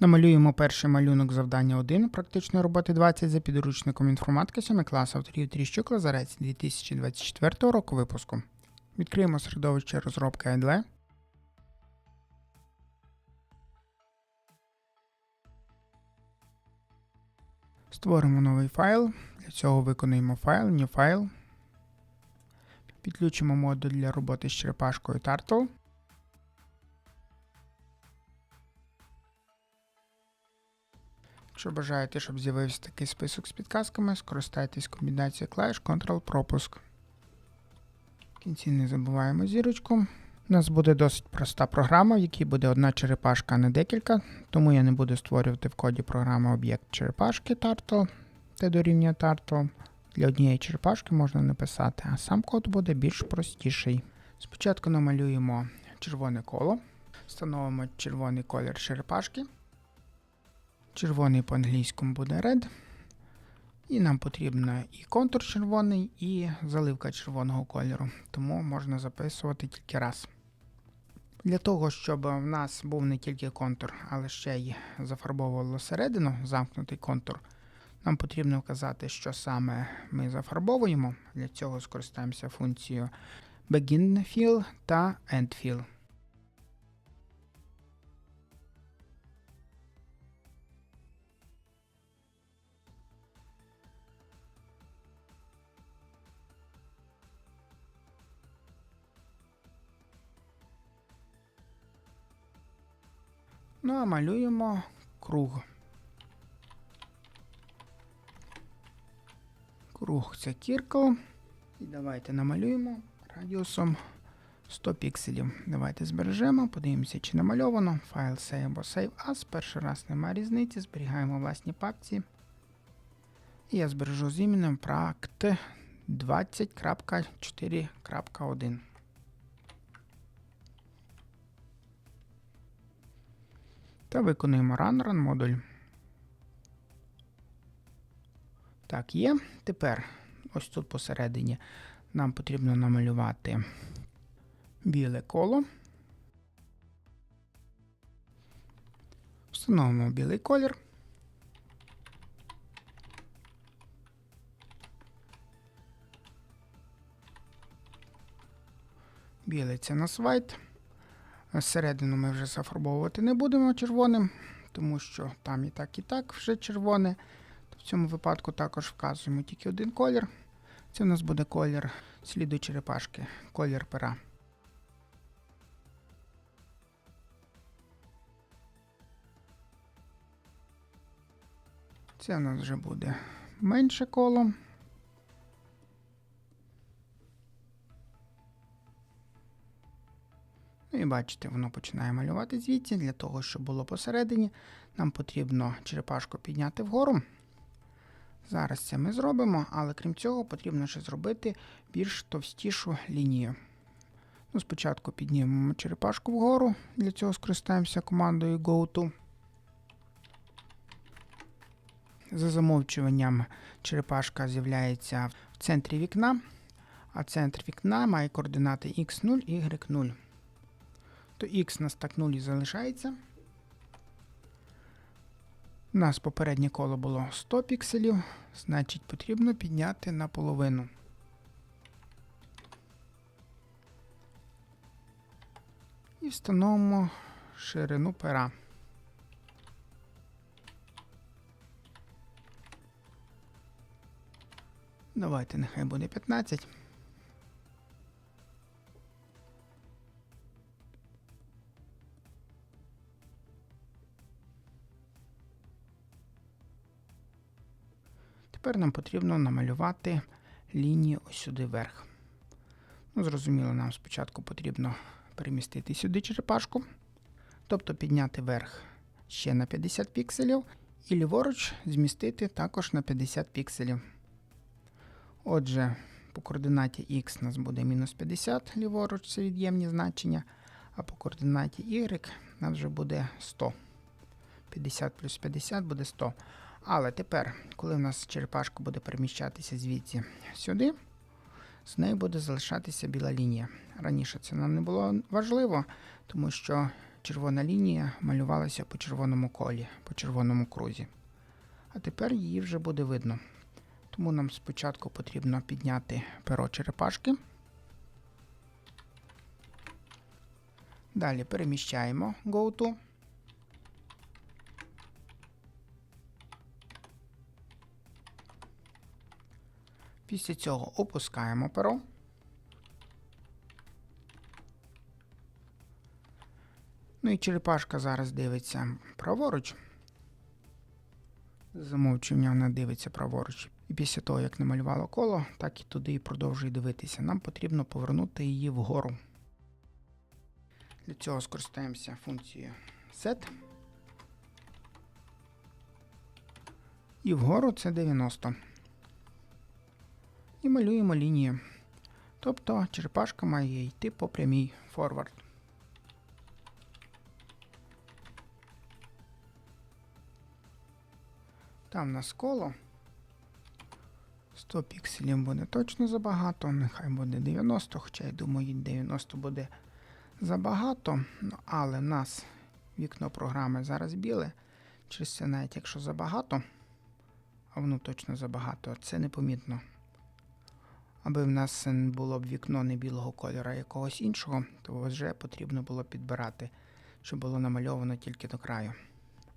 Намалюємо перший малюнок завдання 1 практичної роботи 20 за підручником інформатики 7 клас авторів Тріщук Лазарець 2024 року випуску. Відкриємо середовище розробки IDLE. Створимо новий файл. Для цього виконуємо файл, New File. Підключимо модуль для роботи з черепашкою Turtle. Якщо бажаєте, щоб з'явився такий список з підказками, скористайтесь комбінацією клавіш Ctrl-пропуск. В кінці не забуваємо зірочку. У нас буде досить проста програма, в якій буде одна черепашка, а не декілька, тому я не буду створювати в коді програми об'єкт черепашки Turtle, те дорівнює Turtle. Для однієї черепашки можна написати, а сам код буде більш простіший. Спочатку намалюємо червоне коло, встановимо червоний колір черепашки. Червоний по-англійському буде red. І нам потрібно і контур червоний, і заливка червоного кольору. Тому можна записувати тільки раз. Для того, щоб в нас був не тільки контур, але ще й зафарбовувало середину, замкнутий контур, нам потрібно вказати, що саме ми зафарбовуємо. Для цього скористаємося функцією Begin Fill та End Fill. Ну а малюємо круг. Круг це кіркл. І давайте намалюємо радіусом 100 пікселів. Давайте збережемо, подивимося, чи намальовано. Файл Save або Save As. Перший раз немає різниці. Зберігаємо власні папці. І я збережу з іменем практ 20.4.1. Та виконуємо run run модуль. Так, є. Тепер ось тут посередині нам потрібно намалювати біле коло. Встановимо білий колір. Білий це нас white. Середину ми вже зафарбовувати не будемо червоним, тому що там і так, і так вже червоне. В цьому випадку також вказуємо тільки один колір. Це у нас буде колір сліду черепашки, колір пера. Це у нас вже буде менше коло. І бачите, воно починає малювати звідси. Для того, щоб було посередині, нам потрібно черепашку підняти вгору. Зараз це ми зробимо, але крім цього, потрібно ще зробити більш товстішу лінію. Ну, Спочатку піднімемо черепашку вгору, для цього скористаємося командою GoTo. За замовчуванням черепашка з'являється в центрі вікна, а центр вікна має координати x0 y0 то x на стак 0 залишається. У нас попереднє коло було 100 пікселів, значить потрібно підняти на половину. І встановимо ширину пера. Давайте нехай буде 15. Тепер нам потрібно намалювати лінію ось сюди вверх. Ну, Зрозуміло, нам спочатку потрібно перемістити сюди черепашку, тобто підняти вверх ще на 50 пікселів, і ліворуч змістити також на 50 пікселів. Отже, по координаті у нас буде мінус 50 ліворуч, це від'ємні значення, а по координаті Y нас вже буде 100. 50 плюс 50 буде 100. Але тепер, коли в нас черепашка буде переміщатися звідси сюди, з нею буде залишатися біла лінія. Раніше це нам не було важливо, тому що червона лінія малювалася по червоному колі, по червоному крузі. А тепер її вже буде видно. Тому нам спочатку потрібно підняти перо черепашки. Далі переміщаємо Go. Після цього опускаємо перо. Ну і черепашка зараз дивиться праворуч. Замовчування вона дивиться праворуч. І після того, як намалювала коло, так і туди і продовжує дивитися. Нам потрібно повернути її вгору. Для цього скористаємося функцією set. І вгору це 90. І малюємо лінію. Тобто черепашка має йти по прямій форвард. Там в нас коло. 100 пікселів буде точно забагато, нехай буде 90, хоча я думаю, 90 буде забагато. Ну, але в нас вікно програми зараз біле. Через це навіть якщо забагато, а воно точно забагато, це непомітно. Аби в нас було б вікно не білого кольору, а якогось іншого, то вже потрібно було підбирати, щоб було намальовано тільки до краю.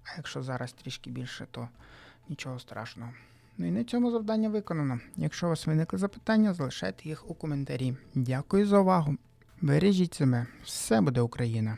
А якщо зараз трішки більше, то нічого страшного. Ну і на цьому завдання виконано. Якщо у вас виникли запитання, залишайте їх у коментарі. Дякую за увагу. Бережіть себе, все буде Україна!